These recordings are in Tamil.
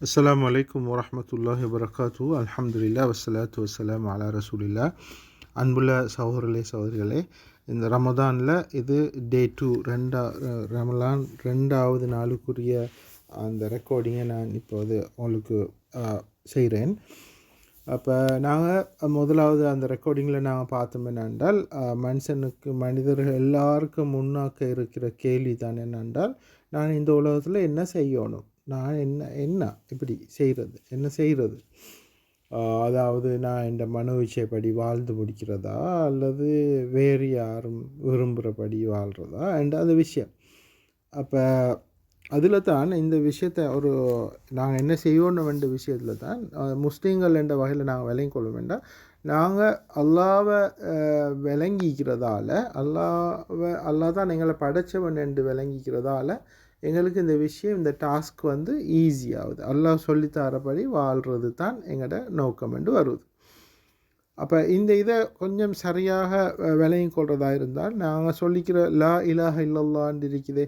அஸ்லாம் வலைக்கம் வரமத்துல்லாஹி வரகாத்து அலமதுல்லா வசலாத்து வசலாம் அலா ரசூலில்லா அன்புள்ள சகோதரர்களே சகோதரிகளே இந்த ரமதானில் இது டே டூ ரெண்டா ரமலான் ரெண்டாவது நாளுக்குரிய அந்த ரெக்கார்டிங்கை நான் இப்போது உங்களுக்கு செய்கிறேன் அப்போ நாங்கள் முதலாவது அந்த ரெக்கார்டிங்கில் நாங்கள் பார்த்தோம் என்னென்றால் மனுஷனுக்கு மனிதர்கள் எல்லாருக்கும் முன்னாக்க இருக்கிற கேள்வி தான் என்னென்றால் நான் இந்த உலகத்தில் என்ன செய்யணும்? நான் என்ன என்ன இப்படி செய்கிறது என்ன செய்கிறது அதாவது நான் இந்த மனோ வாழ்ந்து முடிக்கிறதா? அல்லது வேறு யாரும் விரும்புகிறபடி வாழ்கிறதா என்ற அந்த விஷயம். அப்போ அதில் தான் இந்த விஷயத்தை ஒரு நாங்கள் என்ன செய்யணும் வேண்ட விஷயத்தில் தான் முஸ்லீம்கள் என்ற வகையில் நாங்கள் விளங்கி கொள்ள வேண்டாம் நாங்கள் அல்லாவை விளங்கிக்கிறதால அல்லாவை அல்லா தான் எங்களை படைச்சவன் என்று விளங்கிக்கிறதால எங்களுக்கு இந்த விஷயம் இந்த டாஸ்க் வந்து ஈஸியாகுது எல்லாம் சொல்லித்தரபடி வாழ்கிறது தான் எங்களோட நோக்கம் என்று வருது. அப்போ இந்த இதை கொஞ்சம் சரியாக விலையும் விளங்கிக் இருந்தால் நாங்கள் சொல்லிக்கிற லா இலாஹ இல்லல்லான்னு இருக்குதே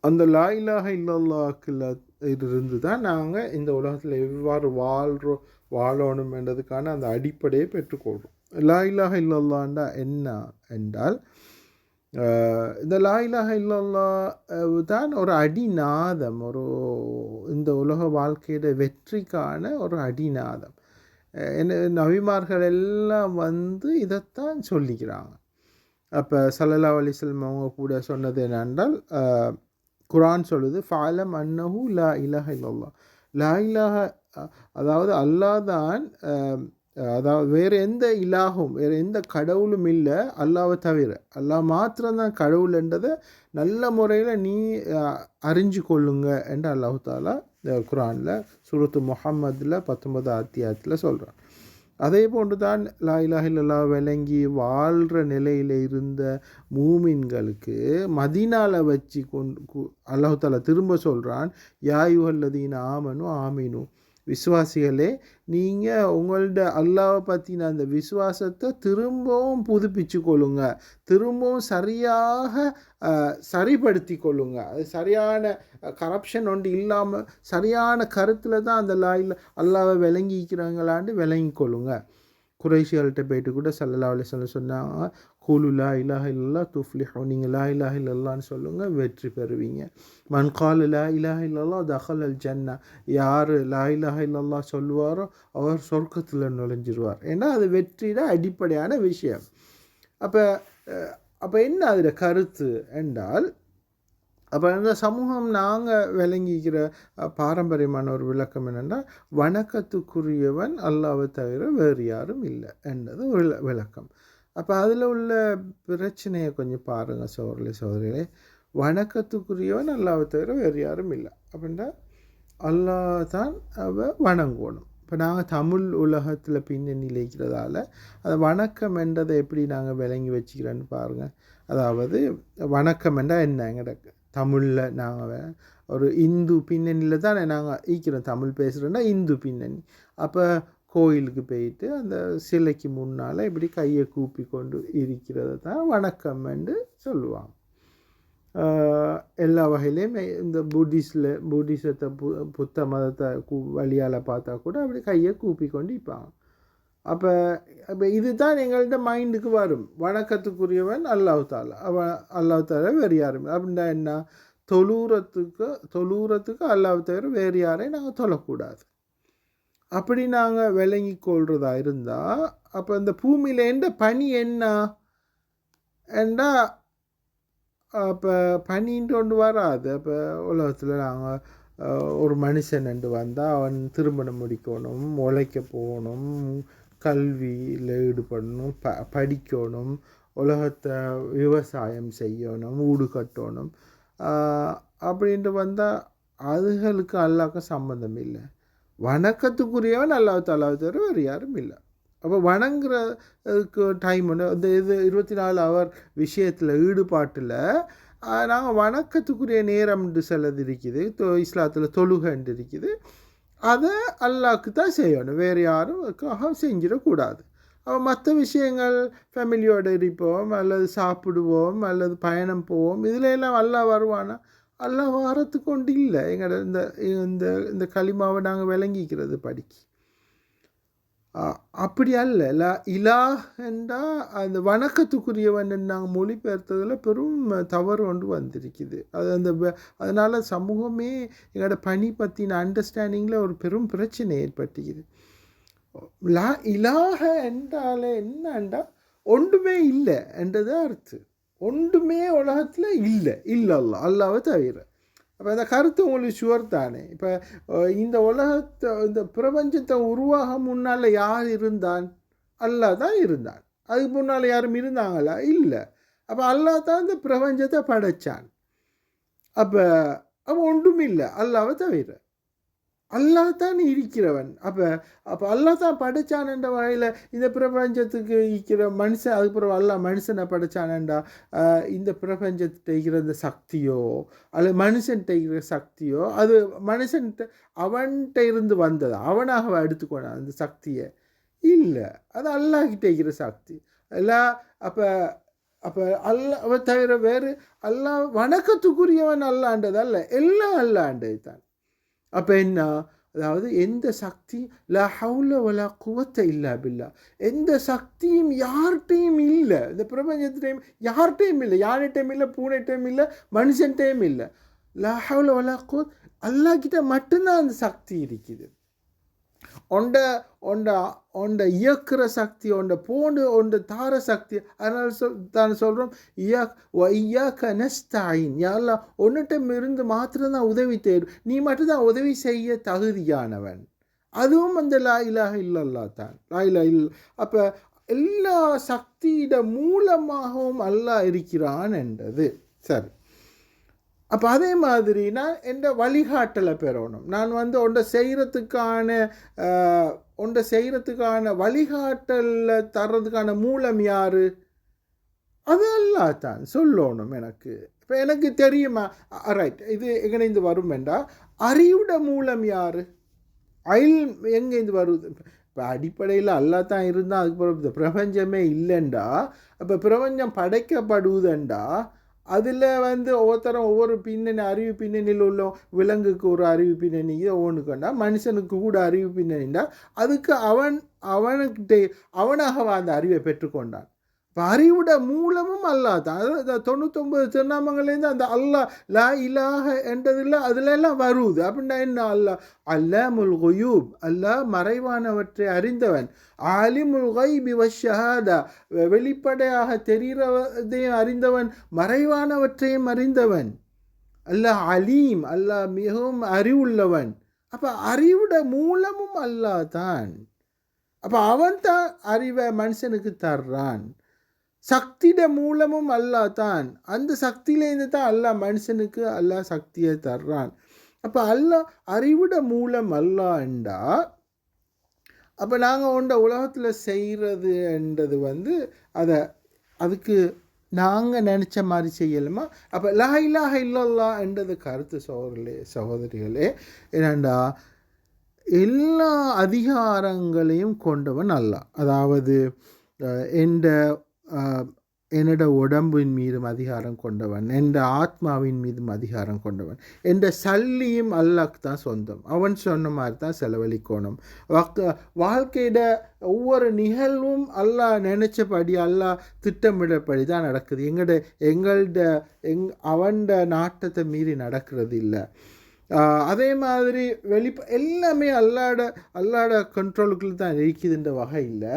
அந்த லா இலாக இல்லல்லாக்கில் இருந்து தான் நாங்கள் இந்த உலகத்தில் எவ்வாறு வாழ்கிறோம் வாழணும் என்றதுக்கான அந்த அடிப்படையை பெற்றுக்கொள்கிறோம் லா இலாஹ இல்லல்லாண்டா என்ன என்றால் இந்த லா இலாஹ இல்லல்லா தான் ஒரு அடிநாதம் ஒரு இந்த உலக வாழ்க்கையோட வெற்றிக்கான ஒரு அடிநாதம். என்ன நபிமார்கள் எல்லாம் வந்து இதைத்தான் சொல்லிக்கிறாங்க. அப்போ சல்லல்லா அலிஸ்லம் அவங்க கூட சொன்னது என்னென்றால் குரான் சொல்லுது ஃபாலம் அன்னஹூ லா இலஹ இல்லல்லா லா இலாஹ அதாவது அல்லாஹ் தான் அதாவது வேறு எந்த இலாகும் வேறு எந்த கடவுளும் இல்லை அல்லாவை தவிர. அல்லாஹ் மாத்திரம்தான் கடவுள்ன்றதை நல்ல முறையில் நீ அறிஞ்சு கொள்ளுங்க என்று அல்லாஹு தாலா குரானில் சூரத்து முஹம்மதில் பத்தொன்பது அத்தியாயத்தில் சொல்கிறான் அதே போன்று தான் லா இலாஹில்லா விளங்கி வாழ்கிற நிலையில் இருந்த மூமின்களுக்கு மதீனால வச்சு கொண்டு அல்லாஹு தாலா திரும்ப சொல்கிறான் யாயுஹல்லதீன ஆமனு ஆமினும் விசுவாசிகளே நீங்கள் உங்களோட அல்லாவை பற்றின அந்த விசுவாசத்தை திரும்பவும் புதுப்பிச்சு கொள்ளுங்க. திரும்பவும் சரியாக சரிப்படுத்தி கொள்ளுங்க. அது சரியான கரப்ஷன் ஒன்று இல்லாமல் சரியான கருத்தில் தான் அந்த லாயில் அல்லாவை விளங்கிக்கிறாங்களான்னு விளங்கி கொள்ளுங்க. குறைஷிகள்கிட்ட போயிட்டு கூட சல்லல்லா அலிஸ்வல்ல சொன்னாங்க கூலு லா இலாஹ இல்லல்லா துஃப்லிஹோ. நீங்கள் லா இலாஹ இல்லல்லான்னு சொல்லுங்கள் வெற்றி பெறுவீங்க. மன்காலு லா இலாஹ இல்லல்லா தஹல் அல் ஜன்னா. யார் லா இலாஹ இல்லல்லா சொல்லுவாரோ அவர் சொர்க்கத்தில் நுழைஞ்சிருவார். ஏன்னா அது வெற்றியிட அடிப்படையான விஷயம். அப்போ அப்போ என்ன அதில் கருத்து என்றால் அப்போ இந்த சமூகம் நாங்கள் விளங்கிக்கிற பாரம்பரியமான ஒரு விளக்கம் என்னென்னா வணக்கத்துக்குரியவன் அல்லாவை தவிர வேறு யாரும் இல்லை என்றது ஒரு விளக்கம். அப்போ அதில் உள்ள பிரச்சனையை கொஞ்சம் பாருங்கள் சோதரி சோதரிகளே வணக்கத்துக்குரியவன் அல்லாவை தவிர வேறு யாரும் இல்லை. அப்படின்னா அல்லா தான் அவ வணங்கணும். இப்போ நாங்கள் தமிழ் உலகத்தில் பின்னணியில் இருக்கிறதால அதை வணக்கம் என்றதை எப்படி நாங்கள் விளங்கி வச்சுக்கிறோன்னு பாருங்கள் அதாவது வணக்கம் என்றால் என்ன எங்கட தமிழில் நாங்கள் ஒரு இந்து பின்னணியில் தான் நாங்கள் ஈக்கிறோம் தமிழ் பேசுகிறோன்னா இந்து பின்னணி. அப்போ கோயிலுக்கு போயிட்டு அந்த சிலைக்கு முன்னால் இப்படி கையை கூப்பி கொண்டு இருக்கிறத தான் வணக்கம் என்று சொல்லுவாங்க. எல்லா வகையிலையும் இந்த புத்திஸில் புத்திசத்தை பு புத்த மதத்தை கு வழியால் பார்த்தா கூட அப்படி கையை கூப்பி கொண்டு இருப்பாங்க. அப்போ அப்போ இதுதான் எங்கள்கிட்ட மைண்டுக்கு வரும். வணக்கத்துக்குரியவன் அல்லாஹ் தாலா அவன் அல்லாஹ் தாலா வேறு யாரும் அப்படின்னா என்ன? தொழூரத்துக்கு தொழூரத்துக்கு அல்லாஹ் தவிர வேறு யாரையும் நாங்கள் தொழக்கூடாது. அப்படி நாங்கள் விளங்கி கொள்றதா இருந்தால் அப்போ இந்த பூமியில் எந்த பனி என்ன? என்றா அப்போ பனின்ட்டு ஒன்று வராது. அப்போ உலகத்தில் நாங்கள் ஒரு மனுஷன் என்று வந்தால் அவன் திருமணம் முடிக்கணும் உழைக்க போகணும் கல்வியில் ஈடுபடணும் ப படிக்கணும் உலகத்தை விவசாயம் செய்யணும் வீடு கட்டணும். அப்படின்ட்டு வந்தால் அதுகளுக்கு அல்லாக்க சம்மந்தம் இல்லை. வணக்கத்துக்குரியவன் அல்லாஹ் தாலாவை தவிர வேறு யாரும் இல்லை. அப்போ வணங்குறதுக்கு டைம் ஒன்று இந்த இது இருபத்தி நாலு அவர் விஷயத்தில் ஈடுபாட்டில் நாங்கள் வணக்கத்துக்குரிய நேரம் என்று சிலது இருக்குது இஸ்லாத்தில் தொழுகன்று இருக்குது. அதை அல்லாவுக்கு தான் செய்யணும். வேறு யாரும் செஞ்சிடக்கூடாது. அப்போ மற்ற விஷயங்கள் ஃபேமிலியோடு இருப்போம் அல்லது சாப்பிடுவோம் அல்லது பயணம் போவோம் இதில் எல்லாம் அல்லா வருவானா? அல்ல வாரத்துக்கு கொண்டு இல்லை. எங்களோட இந்த இந்த இந்த களிமாவை நாங்கள் விளங்கிக்கிறது படிக்கு. அப்படி அல்ல. லா இலா என்றா அந்த வணக்கத்துக்குரியவன் நாங்கள் மொழிபெயர்த்ததில் பெரும் தவறு ஒன்று வந்திருக்குது. அது அந்த அதனால் சமூகமே எங்களோட பணி பற்றின அண்டர்ஸ்டாண்டிங்கில் ஒரு பெரும் பிரச்சனை ஏற்பட்டுக்குது. லா இலாக என்றாலே என்னண்டா? ஒன்றுமே இல்லை என்றது அர்த்தம். ஒன்றுமே உலகத்தில் இல்லை இல்லை அல்லா அல்லாவை தவிர. அப்போ அந்த கருத்து உங்களுக்கு ஷுவர் தானே? இப்போ இந்த உலகத்தை இந்த பிரபஞ்சத்தை உருவாக முன்னால் யார் இருந்தான்? அல்லா தான் இருந்தான். அதுக்கு முன்னால் யாரும் இருந்தாங்களா? இல்லை. அப்போ அல்லா தான் இந்த பிரபஞ்சத்தை படைச்சான். அப்போ அப்போ ஒன்றும் இல்லை அல்லாவை தவிர. அல்லாஹ் தான் இருக்கிறவன். அப்போ அப்போ அல்லா தான் படைச்சானன்ற வகையில் இந்த பிரபஞ்சத்துக்கு இருக்கிற மனுஷன் அதுக்கப்புறம் அல்லா மனுஷனை படைச்சானண்டா? இந்த பிரபஞ்சத்தை இருக்கிற இந்த சக்தியோ அல்லது மனுஷன்கிட்ட இருக்கிற சக்தியோ அது மனுஷன்கிட்ட அவன்கிட்ட இருந்து வந்தது? அவனாக எடுத்துக்கோனான் அந்த சக்தியை? இல்லை. அது அல்லாஹிட்ட இருக்கிற சக்தி. எல்லாம் அப்போ அப்போ அல்லாவை தவிர வேறு அல்லா வணக்கத்துக்குரியவன் அல்லாண்டது அல்ல. எல்லாம் அல்லாண்டது தான். அப்போ என்ன? அதாவது எந்த சக்தி லா ஹவுல வலா குவத்தை இல்லா பில்லா. எந்த சக்தியும் யார்கிட்டையும் இல்லை. இந்த பிரபஞ்சத்தையும் யார்கிட்டையும் இல்லை. யார்கிட்டையும் இல்லை பூனைட்டையும் இல்லை மனுஷன்கிட்டையும் இல்லை. லா ஹவுல வலா குவத் அல்லாஹ்கிட்ட மட்டும்தான் அந்த சக்தி இருக்குது. ஒண்ட ஒண்ட ஒண்ட இயக்குற சக்தி ஒண்ட போண்டு ஒண்ட தார சக்தி. அதனால சொல் தான் சொல்கிறோம் இயா ஐயாக்க நஸ்தாயின். யாரெல்லாம் ஒன்றுட்டம் இருந்து மாத்திரம்தான் உதவி தேடும் நீ மட்டும்தான் உதவி செய்ய தகுதியானவன். அதுவும் அந்த லா இலாஹ இல்லல்லா தான். லா இலா இல் அப்போ எல்லா சக்தியிட மூலமாகவும் அல்லாஹ் இருக்கிறான் என்றது. சரி. அப்போ அதே மாதிரி நான் எந்த வழிகாட்டலை பெறணும். நான் வந்து ஒன்றை செய்கிறதுக்கான ஒன்றை செய்கிறதுக்கான வழிகாட்டலில் தர்றதுக்கான மூலம் யார்? அது தான் சொல்லணும் எனக்கு. இப்போ எனக்கு தெரியுமா? ரைட் இது எங்கேருந்து வரும் என்றால் அறிவுட மூலம் யார்? அயில் எங்கேருந்து வருது? இப்போ அடிப்படையில் அல்லா தான் இருந்தால் அதுக்கப்புறம் இந்த பிரபஞ்சமே இல்லைண்டா அப்போ பிரபஞ்சம் படைக்கப்படுவதுண்டா அதில் வந்து ஒவ்வொருத்தரும் ஒவ்வொரு பின்னணி அறிவு பின்னணியில் உள்ள விலங்குக்கு ஒரு அறிவு பின்னணி. ஒவ்வொன்றுக்குண்டா மனுஷனுக்கு கூட அறிவு பின்னணிண்டா அதுக்கு அவன் அவனுக்கிட்ட அவனாக அந்த அறிவை பெற்றுக்கொண்டான்? இப்போ அறிவுட மூலமும் அல்லா தான் அது தொண்ணூத்தொம்பது திருநாமங்கள்லேருந்து அந்த அல்லாஹ் லா இலாக என்றதில்ல அதுல எல்லாம் வருது. அப்படின்னா என்ன அல்லா அல்லா முல் குயூப். அல்லாஹ் மறைவானவற்றை அறிந்தவன். ஆலிமுல் கைபி வஷஹாதா வெளிப்படையாக தெரிகிறதையும் அறிந்தவன் மறைவானவற்றையும் அறிந்தவன். அல்லா அலீம். அல்லாஹ் மிகவும் அறிவுள்ளவன். அப்போ அறிவுட மூலமும் அல்லா தான். அப்போ அவன் தான் அறிவை மனுஷனுக்கு தர்றான். சக்தியிட மூலமும் அல்லாஹ் தான். அந்த சக்தியிலேருந்து தான் அல்லாஹ் மனுஷனுக்கு அல்லாஹ் சக்தியை தர்றான். அப்போ அல்லாஹ் அறிவிட மூலம் அல்லாண்டா அப்போ நாங்கள் உண்ட உலகத்தில் செய்கிறது என்றது வந்து அதை அதுக்கு நாங்கள் நினச்ச மாதிரி செய்யலுமா? அப்போ லா இலாஹ இல்லல்லா என்றது கருத்து சோதரிலே சகோதரிகளே என்னண்டா எல்லா அதிகாரங்களையும் கொண்டவன் அல்லாஹ். அதாவது எந்த என்னோட உடம்பின் மீதும் அதிகாரம் கொண்டவன். எந்த ஆத்மாவின் மீதும் அதிகாரம் கொண்டவன். எந்த சல்லியும் அல்லாஹ் தான் சொந்தம். அவன் சொன்ன மாதிரி தான் செலவழிக்கணும். வாழ்க்கையிட ஒவ்வொரு நிகழ்வும் அல்லாஹ் நினச்சபடி அல்லாஹ் திட்டமிடப்படி தான் நடக்குது. எங்கள்ட எங்கள்ட எங் அவன்ட நாட்டத்தை மீறி நடக்கிறது இல்லை அதே மாதிரி வெளிப்ப எல்லாமே அல்லாட அல்லாட கண்ட்ரோலுக்குள்ள தான் இருக்குதுன்ற வகையில்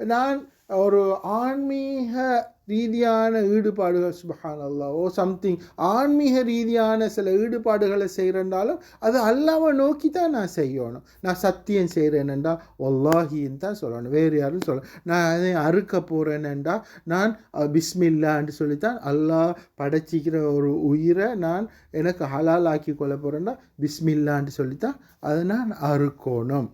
நான் ஒரு ஆன்மீக ரீதியான ஈடுபாடுகள் சுபஹான் அல்லாவோ சம்திங் ஆன்மீக ரீதியான சில ஈடுபாடுகளை செய்கிறேன்றாலும் அது அல்லாவை நோக்கி தான் நான் செய்யணும். நான் சத்தியம் செய்கிறேன்டா ஒல்லாஹின்னு தான் சொல்லணும். வேறு யாரும் சொல்ல நான் அதை அறுக்க போகிறேன்டா நான் பிஸ்மில்லான்னு சொல்லித்தான் அல்லாஹ் படைச்சிக்கிற ஒரு உயிரை நான் எனக்கு ஹலால் ஆக்கி கொள்ள போகிறேன்னா பிஸ்மில்லான்னு சொல்லித்தான் அதை நான் அறுக்கணும்.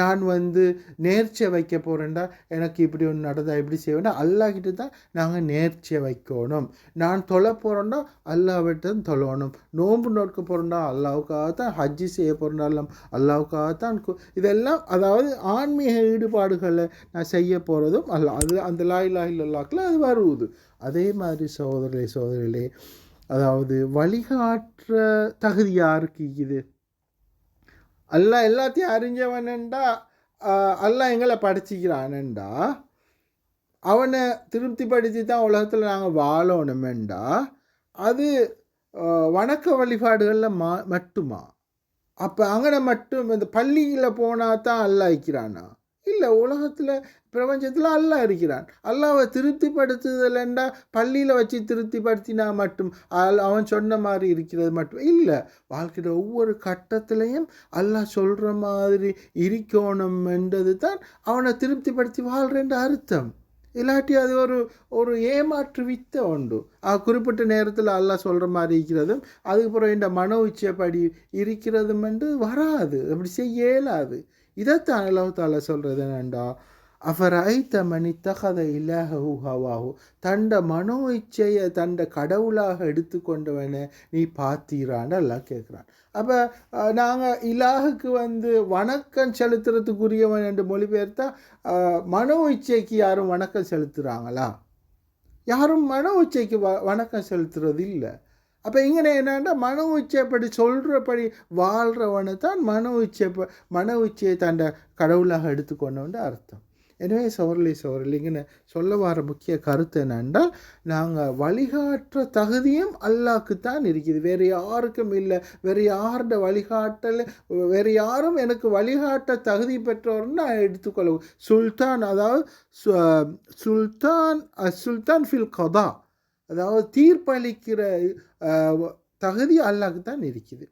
நான் வந்து நேர்ச்சியை வைக்க போகிறேன்டா எனக்கு இப்படி ஒன்று நடந்தால் இப்படி செய்வேன்னா அல்லாஹ்கிட்ட தான் நாங்கள் நேர்ச்சியை வைக்கணும். நான் தொலை போகிறோன்னா அல்லாவிட்ட தான் தொழணும். நோன்பு நோக்க போகிறோம்னா அல்லாவுக்காக தான் ஹஜ்ஜி செய்ய போகிறனாலும் அல்லாவுக்காக தான் இதெல்லாம் அதாவது ஆன்மீக ஈடுபாடுகளை நான் செய்ய போகிறதும் அல்ல அது அந்த லாய் லாய் அது வருவது. அதே மாதிரி சகோதரே சகோதரிகளே அதாவது வழிகாட்டுற தகுதி யாருக்கு இது அல்லாஹ் எல்லாத்தையும் அறிஞ்சவனண்டா அல்லாஹ் எங்களை படிச்சிக்கிறானண்டா. அவனை திருப்திப்படுத்தி தான் உலகத்தில் நாங்கள் வாழணுமெண்டா. அது வணக்க வழிபாடுகளில் மா மட்டுமா? அப்போ அங்கே மட்டும் இந்த பள்ளியில் போனால் தான் அல்லாஹ் இல்லை உலகத்தில் பிரபஞ்சத்தில் அல்லாஹ் இருக்கிறான். அல்லாவை திருப்திப்படுத்துதலண்டா பள்ளியில் வச்சு திருப்திப்படுத்தினா மட்டும் அல்- அவன் சொன்ன மாதிரி இருக்கிறது மட்டும். இல்லை வாழ்க்கையில் ஒவ்வொரு கட்டத்திலையும் அல்லாஹ் சொல்கிற மாதிரி இருக்கணும் என்றது தான் அவனை திருப்திப்படுத்தி வாழ்கிறேன்ற அர்த்தம். இல்லாட்டி அது ஒரு ஒரு ஏமாற்று வித்த உண்டு. குறிப்பிட்ட நேரத்தில் அல்லா சொல்கிற மாதிரி இருக்கிறதும் அதுக்கப்புறம் இந்த மன உச்சப்படி இருக்கிறதும் என்று வராது. அப்படி செய்ய இயலாது இதைத்தான் அல்லாஹால சொல்கிறது என்னண்டா? அவர் ஐத்த மணி தகத இலஹு ஹவாஹு தண்ட மனோ இச்சையை தண்ட கடவுளாக எடுத்துக்கொண்டவனை நீ பார்த்தீரான்னு எல்லாம் கேட்குறான். அப்போ நாங்கள் இலாகுக்கு வந்து வணக்கம் செலுத்துறதுக்குரியவன் என்று மொழிபெயர்த்தா மனோ இச்சைக்கு யாரும் வணக்கம் செலுத்துகிறாங்களா யாரும் மன உச்சைக்கு வ வணக்கம் செலுத்துறது இல்லை அப்போ இங்கே என்னென்னா மன உச்சைப்படி சொல்கிறபடி வாழ்கிறவனை தான் மன உச்சை மன உச்சையை தண்ட கடவுளாக எடுத்துக்கொண்டவன் அர்த்தம். எனவே சோர்லி சவரலிங்கன்னு சொல்ல வர முக்கிய கருத்து என்னென்றால் நாங்கள் வழிகாட்டுற தகுதியும் அல்லாக்குத்தான் தான் இருக்குது வேறு யாருக்கும் இல்லை. வேறு யாரோட வழிகாட்டல் வேறு யாரும் எனக்கு வழிகாட்ட தகுதி பெற்றவர்னு நான் எடுத்துக்கொள்ள சுல்தான் அதாவது சு- சுல்தான் சுல்தான் ஃபில் கதா. அதாவது தீர்ப்பளிக்கிற தகுதி அல்லாஹ்க்கு தான் இருக்குது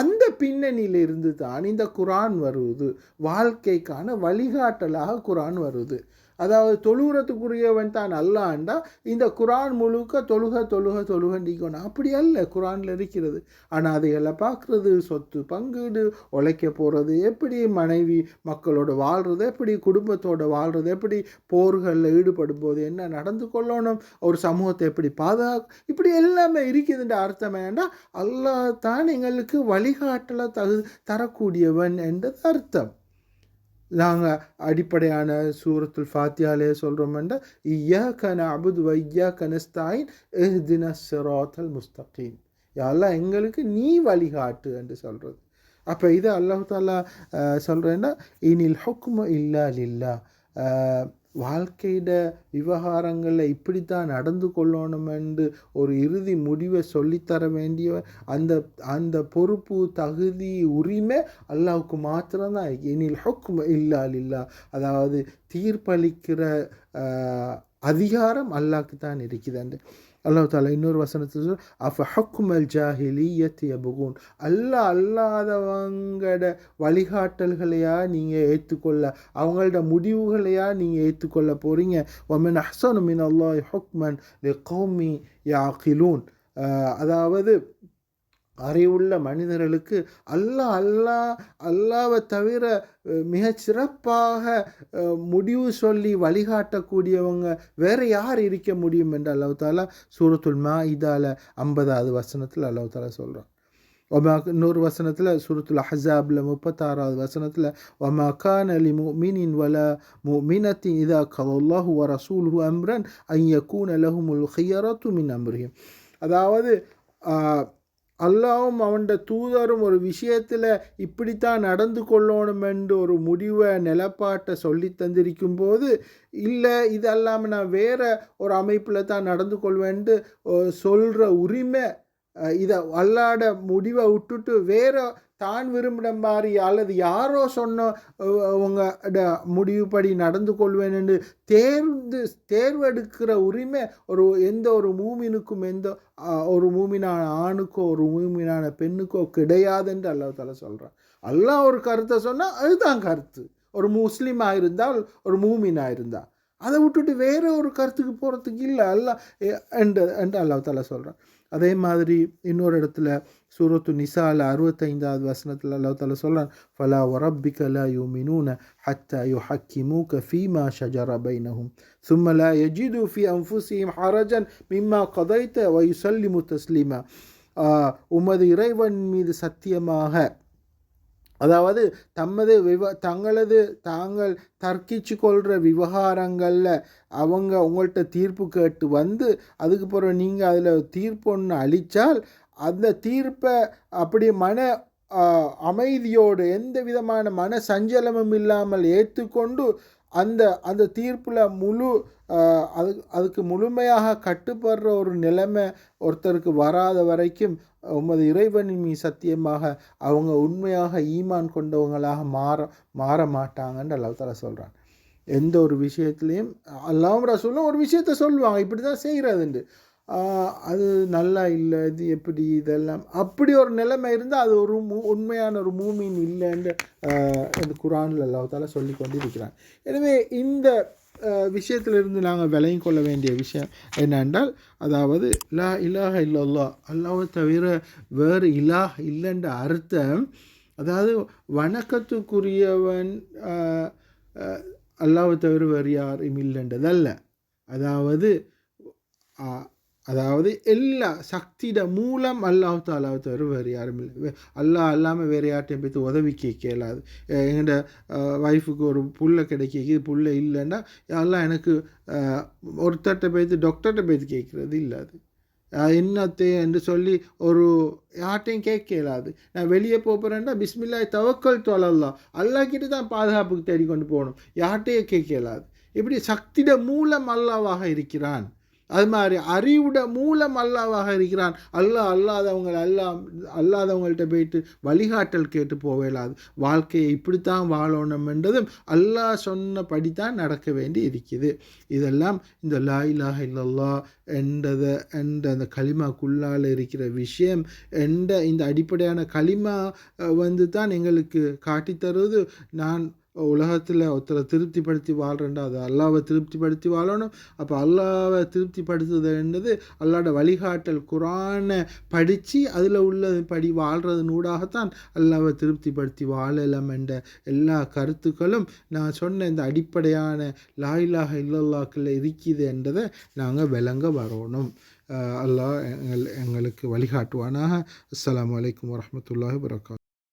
அந்த பின்னணியிலிருந்து தான் இந்த குரான் வருவது. வாழ்க்கைக்கான வழிகாட்டலாக குரான் வருது. அதாவது தொழுகிறதுக்குரியவன் தான் அல்லாண்டா இந்த குரான் முழுக்க தொழுக தொழுக தொழுகண்டிக்கணும் அப்படி அல்ல குரானில் இருக்கிறது. ஆனால் அதைகளை பார்க்குறது சொத்து பங்கீடு உழைக்க போகிறது எப்படி மனைவி மக்களோட வாழ்கிறது எப்படி குடும்பத்தோட வாழ்கிறது எப்படி போர்களில் ஈடுபடும் போது என்ன நடந்து கொள்ளணும் ஒரு சமூகத்தை எப்படி பாதுகாக்க இப்படி எல்லாமே இருக்குதுன்ற அர்த்தம் ஏண்டா அல்லாஹ் தான் எங்களுக்கு வழிகாட்டலை தகு தரக்கூடியவன் என்றது அர்த்தம். நாங்கள் அடிப்படையான சூரத்துல் ஃபாத்தியாலே சொல்கிறோம்னா ஐயா கன அபுது வையா கனஸ்தாயின் எஹ்தின சிராத்தல் முஸ்தகீம். யாரெல்லாம் எங்களுக்கு நீ வழிகாட்டு என்று சொல்கிறது அப்போ இது அல்லாஹ் தாலா சொல்கிறேன்னா இனில் ஹொக்கும இல்லா லில்லா வாழ்க்கையிட விவகாரங்களில் இப்படித்தான் நடந்து கொள்ளணும் என்று ஒரு இறுதி முடிவை சொல்லித்தர வேண்டிய அந்த அந்த பொறுப்பு தகுதி உரிமை அல்லாவுக்கு மாத்திரம்தான். எனில் ஹுக்ம் இல்லா இல்லா அதாவது தீர்ப்பளிக்கிற அதிகாரம் அல்லாஹ்க்கு தான் இருக்குதுண்டு. அல்லாஹ் தாலா இன்னொரு வசனத்தில் சொல் அஃப ஹக்குமல் ஜாஹிலியத் யபுகூன்? அல்லாஹ் அல்லாதவங்களோட வழிகாட்டல்களையா நீங்கள் ஏற்றுக்கொள்ள அவங்களோட முடிவுகளையா நீங்கள் ஏற்றுக்கொள்ள போகிறீங்க ஒமின் அஹ்சனு மின் அல்லாஹ் ஹுக்மன் லி கௌமி யாக்கிலூன் அதாவது அறிவுள்ள மனிதர்களுக்கு அல்லாஹ் அல்லாஹ் அல்லாவை தவிர மிக சிறப்பாக முடிவு சொல்லி வழிகாட்டக்கூடியவங்க வேற யார் இருக்க முடியும் என்று அல்லாஹ் தாலா சூரத்துல் மா இதால ஐம்பதாவது வசனத்தில் அல்லாஹ் தாலா சொல்கிறான் ஒமா இன்னொரு வசனத்தில் சுருத்துல் ஹசாபில் முப்பத்தாறாவது வசனத்தில் ஒமா கான் அலி முமினின் வல முமினத்தின் இதா கல்லாஹு வ ரசூலுஹு அம்ரன் ஐய கூன் லஹுமுல் ஹியரத்து மின் அம்ரியும் அதாவது அல்லாவும் அவன்ட தூதரும் ஒரு விஷயத்தில் இப்படித்தான் நடந்து கொள்ளணும் என்று ஒரு முடிவை நிலப்பாட்டை சொல்லி தந்திருக்கும் போது இல்லை இது அல்லாமல் நான் வேற ஒரு அமைப்பில் தான் நடந்து கொள்வேன்ட்டு சொல்கிற உரிமை இதை அல்லாட முடிவை விட்டுட்டு வேற தான் விரும்பின மாதிரி அல்லது யாரோ சொன்ன உங்க முடிவுப்படி நடந்து கொள்வேன் என்று தேர்ந்து தேர்வெடுக்கிற உரிமை ஒரு எந்த ஒரு மூமினுக்கும் எந்த ஒரு மூமினான ஆணுக்கோ ஒரு மூமினான பெண்ணுக்கோ கிடையாது என்று சொல்கிறான் அல்லாஹ் ஒரு கருத்தை சொன்னால் அதுதான் கருத்து. ஒரு முஸ்லீமாக இருந்தால் ஒரு மூமினாக இருந்தால் அதை விட்டுட்டு வேற ஒரு கருத்துக்கு போகிறதுக்கு இல்லை. அல்ல என்று என்று அல்லாஹ் சொல்கிறான் அதே மாதிரி இன்னொரு இடத்துல சூரத்து நிசாவில் அறுபத்தைந்தாவது வசனத்தில் அல்லா தால சொல்கிறான் ஃபலா ஒரப்பிக லா யூ மினூன ஹத்தா யு ஹக்கி மூக்க ஃபீமா ஷஜரா பைனஹும். சும்மலா எஜிது ஃபி அம்புசீம் ஹரஜன் மிம்மா கதைத்த வயு சல்லிமு தஸ்லீமா. உமது இறைவன் மீது சத்தியமாக அதாவது தமது விவ தங்களது தாங்கள் தர்க்கிச்சு கொள்கிற விவகாரங்களில் அவங்க உங்கள்கிட்ட தீர்ப்பு கேட்டு வந்து அதுக்கு பிறகு நீங்கள் அதில் தீர்ப்பு ஒன்று அளித்தால் அந்த தீர்ப்பை அப்படி மன அமைதியோடு எந்த விதமான மன சஞ்சலமும் இல்லாமல் ஏற்றுக்கொண்டு அந்த அந்த தீர்ப்பில் முழு அது அதுக்கு முழுமையாக கட்டுப்படுற ஒரு நிலைமை ஒருத்தருக்கு வராத வரைக்கும் உமது இறைவனின் மீ சத்தியமாக அவங்க உண்மையாக ஈமான் கொண்டவங்களாக மாற மாற மாட்டாங்கன்னு அல்லாஹ் சொல்கிறான் எந்த ஒரு விஷயத்துலையும் அல்லாவும் ரசூலும் ஒரு விஷயத்த சொல்லுவாங்க. இப்படி தான் செய்கிறதுண்டு அது நல்லா இல்லை இது எப்படி இதெல்லாம்? அப்படி ஒரு நிலைமை இருந்தால் அது ஒரு மூ உண்மையான ஒரு மூமின் இல்லைன்னு இந்த குரானில் அல்லாஹ் சொல்லி கொண்டு இருக்கிறான் எனவே இந்த விஷயத்திலிருந்து நாங்கள் விளங்கிக் கொள்ள வேண்டிய விஷயம் என்னென்றால் அதாவது லா இலாஹ இல்லல்லா அல்லாவை தவிர வேறு இலாஹ் இல்லைன்ற அர்த்தம் அதாவது வணக்கத்துக்குரியவன் அல்லாவை தவிர வேறு யாரும் இல்லைன்றதல்ல. அதாவது அதாவது எல்லா சக்தியிட மூலம் அல்லாஹ் தாலாவை தவிர வேறு யாரும் இல்லை. வே- அல்லாஹ் அல்லாமல் வேறு யார்ட்டையும் போய் உதவி கேட்க இயலாது. எங்கள்ட ஒய்ஃபுக்கு ஒரு புல்லை கிடைக்க புல்லை இல்லைன்னா எல்லாம் எனக்கு ஒருத்தர்கிட்ட போய்த்து டாக்டர்கிட்ட போய்த்து கேட்குறது இல்லை அது. என்னத்தே என்று சொல்லி ஒரு யார்ட்டையும் கேட்க இயலாது. நான் வெளியே போகிறேன்னா பிஸ்மில்லாய் தவக்கல் தொழல்லா அல்லாஹ். கிட்ட தான் பாதுகாப்புக்கு தேடி கொண்டு போகணும். யார்கிட்டையும் கேட்க இயலாது. இப்படி சக்திட மூலம் அல்லாவாக இருக்கிறான். அது மாதிரி அறிவுட மூலம் அல்லாவாக இருக்கிறான். அல்லாஹ் அல்லாதவங்க அல்லாஹ் அல்லாதவங்கள்ட்ட போயிட்டு வழிகாட்டல் கேட்டு போவேலாது வாழ்க்கையை இப்படித்தான் வாழணும் என்றதும் அல்லாஹ் சொன்னபடி தான் நடக்க வேண்டி இருக்குது. இதெல்லாம் இந்த லா இலாஹ இல்லல்லா என்றத என்ற அந்த களிமாக்குள்ளால் இருக்கிற விஷயம் என்ற இந்த அடிப்படையான களிமா வந்து தான் எங்களுக்கு காட்டித்தருவது நான் உலகத்தில் ஒருத்தரை திருப்திப்படுத்தி வாழ்கிறேன்டா அது அல்லாவை திருப்திப்படுத்தி வாழணும். அப்போ அல்லாவை திருப்திப்படுத்துதுன்றது அல்லாட வழிகாட்டல் குரானை படித்து அதில் உள்ளது படி வாழ்கிறதுனூடாகத்தான் அல்லாவை திருப்திப்படுத்தி வாழலாம் என்ற எல்லா கருத்துக்களும் நான் சொன்ன இந்த அடிப்படையான லாயிலாக இல்லல்லாக்கில் இருக்குது என்றதை நாங்கள் விளங்க வரணும். அல்லாஹ் எங்கள் எங்களுக்கு வழிகாட்டுவானாக. அஸ்லாம் வலைக்கம் வரமத்துல்லாஹ் வரகாத்